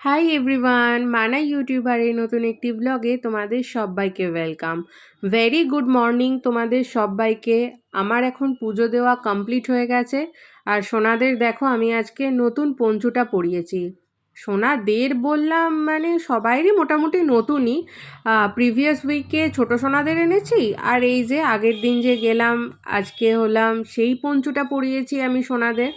Hi everyone মানা ইউটিউবারের নতুন একটি ব্লগে তোমাদের সবাইকে ওয়েলকাম ভেরি গুড মর্নিং তোমাদের সবাইকে। আমার এখন পুজো দেওয়া কমপ্লিট হয়ে গেছে। আর সোনাদের দেখো, আমি আজকে নতুন পঞ্চুটা পরিয়েছি। সোনাদের বললাম মানে সবাইরই মোটামুটি নতুনই। প্রিভিয়াস উইকে ছোটো সোনাদের এনেছি, আর এই যে আগের দিন যে গেলাম, আজকে হলাম সেই পঞ্চুটা পরিয়েছি আমি সোনাদের।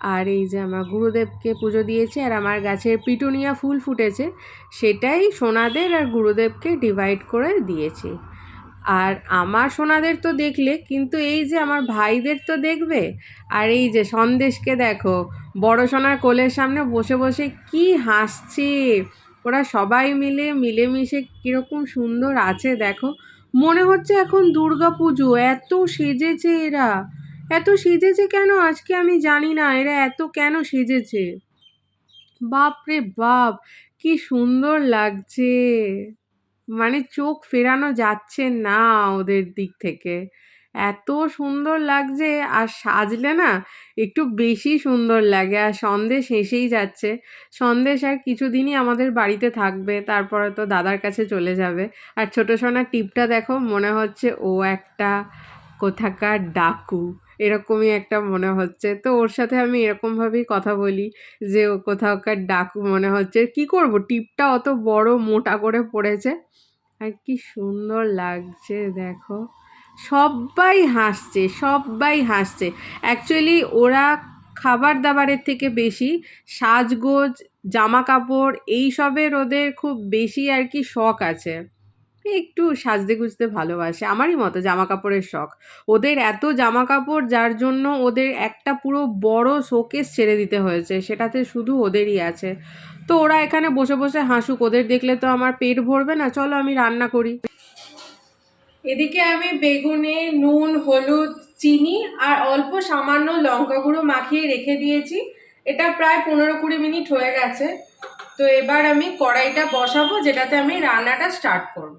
আর এই যে আমার গুরুদেবকে পুজো দিয়েছি আর আমার গাছের পিটুনিয়া ফুল ফুটেছে, সেটাই সোনাদের আর গুরুদেবকে ডিভাইড করে দিয়েছি। আর আমার সোনাদের তো দেখলে, কিন্তু এই যে আমার ভাইদের তো দেখবে? আর এই যে সন্দেশকে দেখো, বড় সোনার কোলের সামনে বসে বসে কি হাসছে? ওরা সবাই মিলে, মিলেমিশে কীরকম সুন্দর আছে, দেখো। মনে হচ্ছে এখন দুর্গা পুজো, এত সেজেছে এরা। এত সেজেছে কেন? আজকে আমি জানি না। এরা এত কেন সেজেছে? বাপ রে বাপ, কি সুন্দর লাগছে। মানে চোখ ফেরানো যাচ্ছে না ওদের দিক থেকে। এত সুন্দর লাগছে, আর সাজলে না একটু বেশি সুন্দর লাগে, আর সন্দেশ এসেই যাচ্ছে। সন্দেশ আর কিছুদিনই আমাদের বাড়িতে থাকবে, তারপরে তো দাদার কাছে চলে যাবে। আর ছোটো সোনার টিপটা দেখো, মনে হচ্ছে ও একটা কোথাকার ডাকু। এরকমই একটা মনে হচ্ছে। তো ওর সাথে আমি এরকমভাবেই কথা বলি যে, ও কোথাওকার ডাক মনে হচ্ছে, কি করব? টিপটা অত বড় মোটা করে পড়েছে? আর কি সুন্দর লাগছে, দেখো। সবাই হাসছে সবাই হাসছে। অ্যাকচুয়ালি ওরা খাবার দাবারের থেকে বেশি সাজগোজ জামা কাপড় এইসবের ওদের খুব বেশি আর কি শখ আছে। একটু সাজতে গুজতে ভালোবাসে। আমারই মতো জামা কাপড়ের শখ। ওদের এত জামা কাপড় যার জন্য ওদের একটা পুরো বড় শোকেস ছেড়ে দিতে হয়েছে, সেটাতে শুধু ওদেরই আছে। তো ওরা এখানে বসে বসে হাসুক, ওদের দেখলে তো আমার পেট ভরবে না, চলো আমি রান্না করি। এদিকে আমি বেগুনে, নুন, হলুদ, চিনি আর অল্প সামান্য লঙ্কা গুঁড়ো মাখিয়ে রেখে দিয়েছি। এটা প্রায় পনেরো কুড়ি মিনিট হয়ে গেছে। তো এবার আমি কড়াইটা বসাবো যেটাতে আমি রান্নাটা স্টার্ট করব।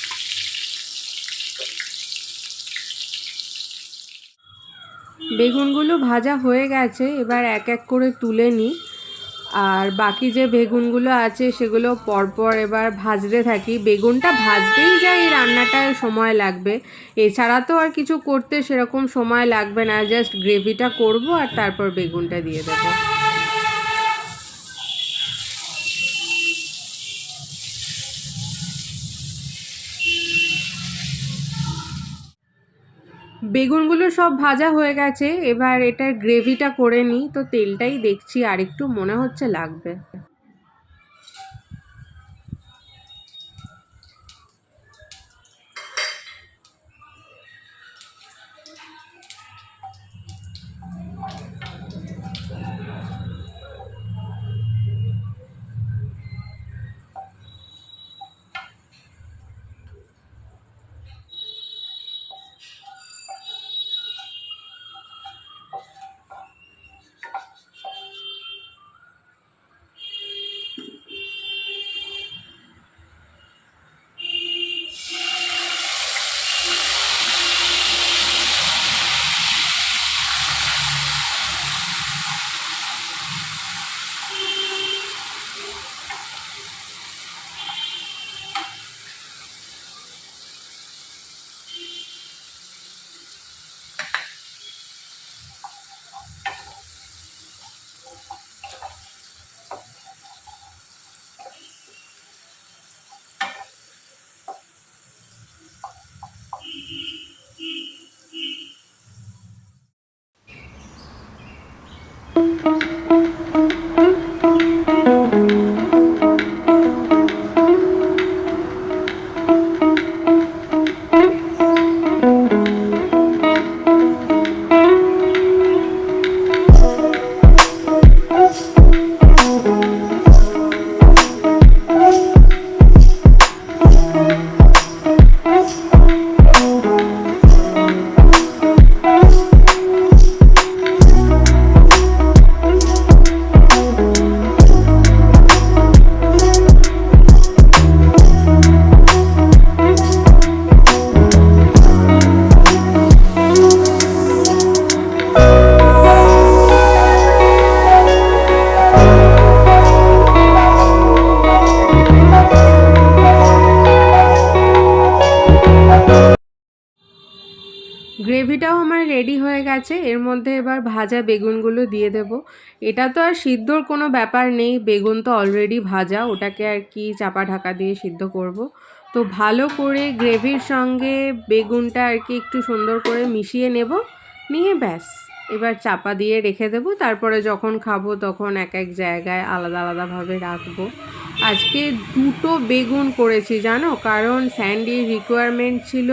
বেগুনগুলো ভাজা হয়ে গেছে, এবার এক এক করে তুলে নিই আর বাকি যে বেগুনগুলো আছে, সেগুলো পরপর এবার ভাজতে থাকি। বেগুনটা ভাজতেই যায় এই রান্নাটায় সময় লাগবে। এছাড়া তো আর কিছু করতে সেরকম সময় লাগবে না জাস্ট গ্রেভিটা করব আর তারপর বেগুনটা দিয়ে দেবো। বেগুনগুলো সব ভাজা হয়ে গেছে, এবার এটার গ্রেভিটা করে নিই। তো তেলটাই দেখছি আর একটু মনে হচ্ছে লাগবে। আমার রেডি হয়ে গেছে, এর মধ্যে এবার ভাজা বেগুনগুলো দিয়ে দেব। এটা তো আর সিদ্ধর কোনো ব্যাপার নেই, বেগুন তো অলরেডি ভাজা, ওটাকে আর কি চাপা ঢাকা দিয়ে সিদ্ধ করব। তো ভালো করে গ্রেভির সঙ্গে বেগুনটা আর কি একটু সুন্দর করে মিশিয়ে নেব, নিয়ে ব্যাস। এবার চাপা দিয়ে রেখে দেবো, তারপরে যখন খাব তখন এক এক জায়গায় আলাদা আলাদাভাবে রাখব। আজকে দুটো বেগুন করেছি, জানো? কারণ স্যান্ডির রিকোয়ারমেন্ট ছিল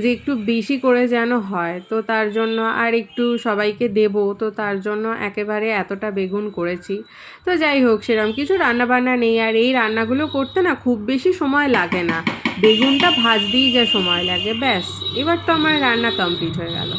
যে একটু বেশি করে যেন হয়, তো তার জন্য আর একটু সবাইকে দেব, তো তার জন্য একেবারে এতটা বেগুন করেছি। তো যাই হোক সেরকম কিছু রান্নাবান্না নেই, আর এই রান্নাগুলো করতে না খুব বেশি সময় লাগে না। বেগুনটা ভাজতেই যা সময় লাগে, ব্যাস। এবার তো আমার রান্না কমপ্লিট হয়ে গেল।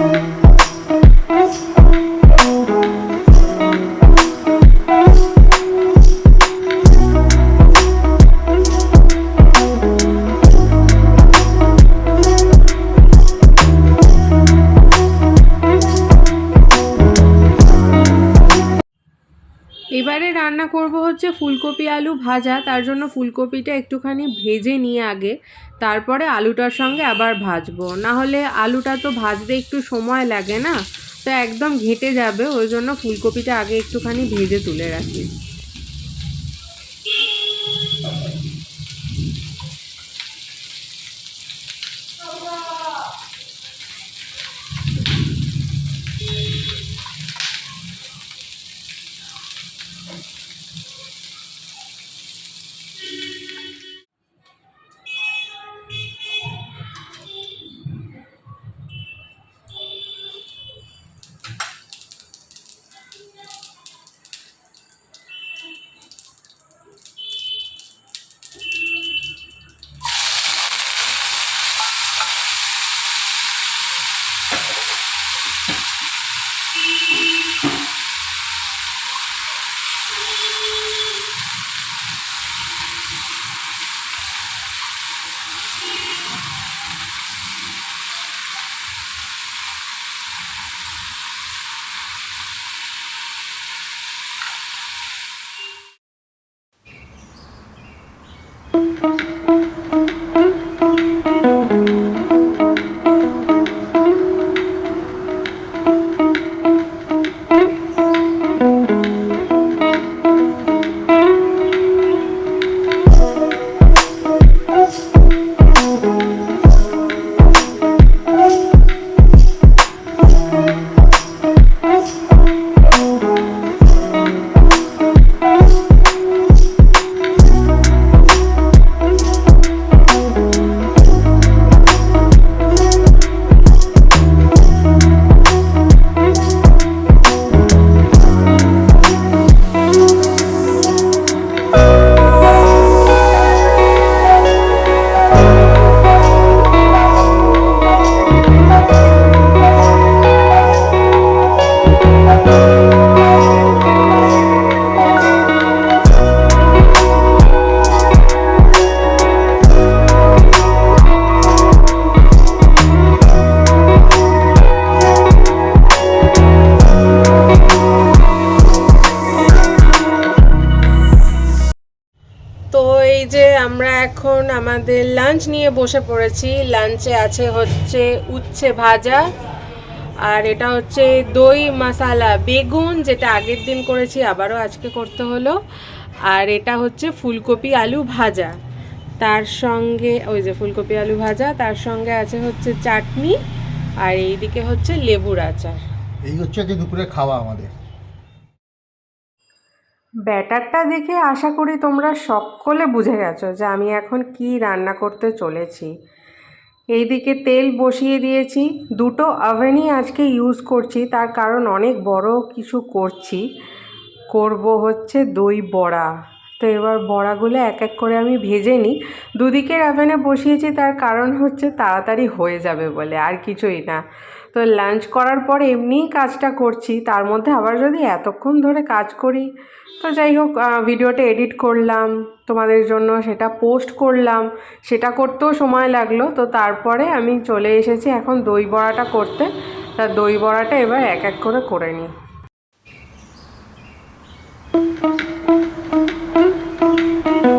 এবারে ফুলকপি, আলু ভাজা, তার জন্য ফুলকপিটা একটুখানি ভেজে নিয়ে আগে, তারপরে আলুটার সঙ্গে আবার ভাজবো। না হলে আলুটা তো ভাজতে একটু সময় লাগে না, তো একদম ঘেটে যাবে, ওই জন্য ফুলকপিটা আগে একটুখানি ভেজে তুলে রাখি। এখন আমাদের লাঞ্চ নিয়ে বসে পড়েছি। লাঞ্চে আছে হচ্ছে উচ্ছে ভাজা, আর এটা হচ্ছে দই মশালা, বেগুন যেটা আগের দিন করেছি, আবারও আজকে করতে হলো। আর এটা হচ্ছে ফুলকপি আলু ভাজা। তার সঙ্গে, ওই যে ফুলকপি আলু ভাজা, তার সঙ্গে আছে হচ্ছে চাটনি, আর এইদিকে হচ্ছে লেবুর আচার। এই হচ্ছে দুপুরে খাওয়া আমাদের। ব্যাটারটা দেখে আশা করি তোমরা সকলে বুঝে গেছো যে আমি এখন কি রান্না করতে চলেছি। এইদিকে তেল বসিয়ে দিয়েছি। দুটো ওভেনই আজকে ইউজ করছি, তার কারণ অনেক বড় কিছু করছি। করব হচ্ছে দই বড়া। তো এবার বড়াগুলো এক এক করে আমি ভেজে নিই। দুদিকের ওভেনে বসিয়েছি, তার কারণ হচ্ছে তাড়াতাড়ি হয়ে যাবে বলে, আর কিছুই না। তো লাঞ্চ করার পর এমনিই কাজটা করছি, তার মধ্যে আবার যদি এতক্ষণ ধরে কাজ করি, তো যাই হোক ভিডিওটা এডিট করলাম, তোমাদের জন্য সেটা পোস্ট করলাম, সেটা করতেও সময় লাগল, তো তারপরে আমি চলে এসেছি এখন দই বড়াটা করতে, তা দই বড়াটা এবার এক এক করে করে নিই। এই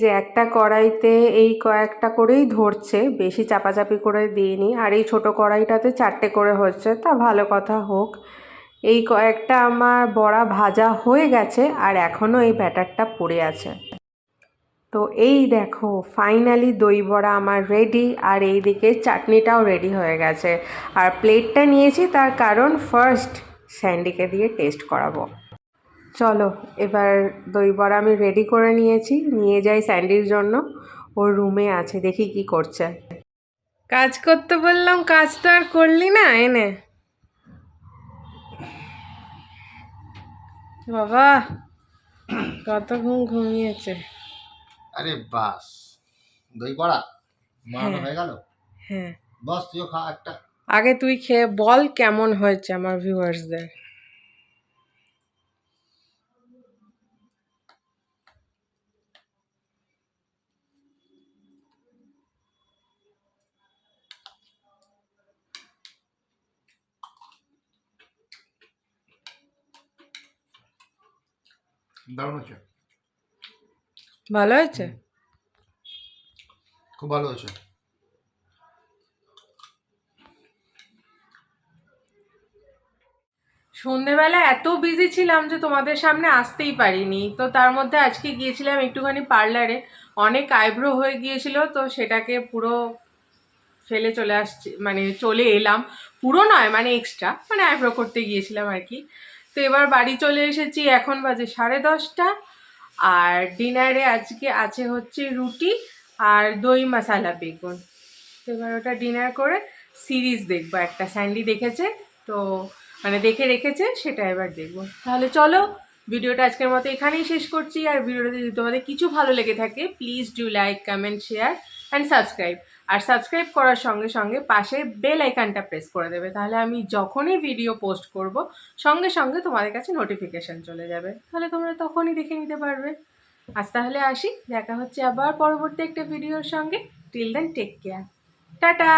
যে একটা কড়াইতে এই কয়েকটা করেই ধরছে, বেশি চাপাচাপি করে দিইনি। আর এই ছোট কড়াইটাতে চারটে করে হচ্ছে, তা ভালো কথা হোক। এই কয়েকটা আমার বড়া ভাজা হয়ে গেছে আর এখনও এই ব্যাটারটা পড়ে আছে। তো এই দেখো, ফাইনালি দই বড়া আমার রেডি আর এইদিকে চাটনিটাও রেডি হয়ে গেছে। আর প্লেটটা নিয়েছি তার কারণ ফার্স্ট স্যান্ডিকে দিয়ে টেস্ট করাবো। চলো এবার দই বড়া আমি রেডি করে নিয়েছি। নিয়ে যাই স্যান্ডির জন্য। ওর রুমে আছে দেখি কি করছে। কাজ করতে বললাম কাজ তো আর করলি না এনে। বাবা কত ঘুম ঘুমিয়েছে। আরে বাস দই বড়া হ্যাঁ। হয়ে গেল? হ্যাঁ। বস তুইও খা একটা। আগে তুই খেয়ে বল কেমন হয়েছে আমার ভিউয়ার্সদের দারুণ ভালো হয়েছে? খুব ভালো হয়েছে। সন্ধেবেলা এত বিজি ছিলাম যে তোমাদের সামনে আসতেই পারিনি। তো তার মধ্যে আজকে গিয়েছিলাম একটুখানি পার্লারে অনেক আইব্রো হয়ে গিয়েছিল তো সেটাকে পুরো ফেলে চলে আসছি মানে চলে এলাম। পুরো নয় মানে এক্সট্রা মানে আইব্রো করতে গিয়েছিলাম আর কি। তো এবার বাড়ি চলে এসেছি, এখন বাজে সাড়ে দশটা। আর ডিনারে আজকে আছে হচ্ছে রুটি আর দই মশালা বেগুন। তো এবার ওটা ডিনার করে সিরিজ দেখব, একটা স্যান্ডি দেখেছে, তো মানে দেখে রেখেছে, সেটা এবার দেখব। তাহলে চলো, ভিডিওটা আজকের মতো এখানেই শেষ করছি। আর ভিডিওটা যদি তোমাদের কিছু ভালো লেগে থাকে please do like comment share and subscribe R subscribe করার সঙ্গে সঙ্গে পাশে বেল আইকানটা প্রেস করে দেবে। তাহলে আমি যখনই ভিডিও পোস্ট করব, সঙ্গে সঙ্গে তোমাদের কাছে নোটিফিকেশান চলে যাবে। তাহলে তোমরা তখনই দেখে নিতে পারবে। আজ তাহলে আসি, দেখা হচ্ছে আবার পরবর্তী একটা ভিডিওর সঙ্গে। Till then take care tata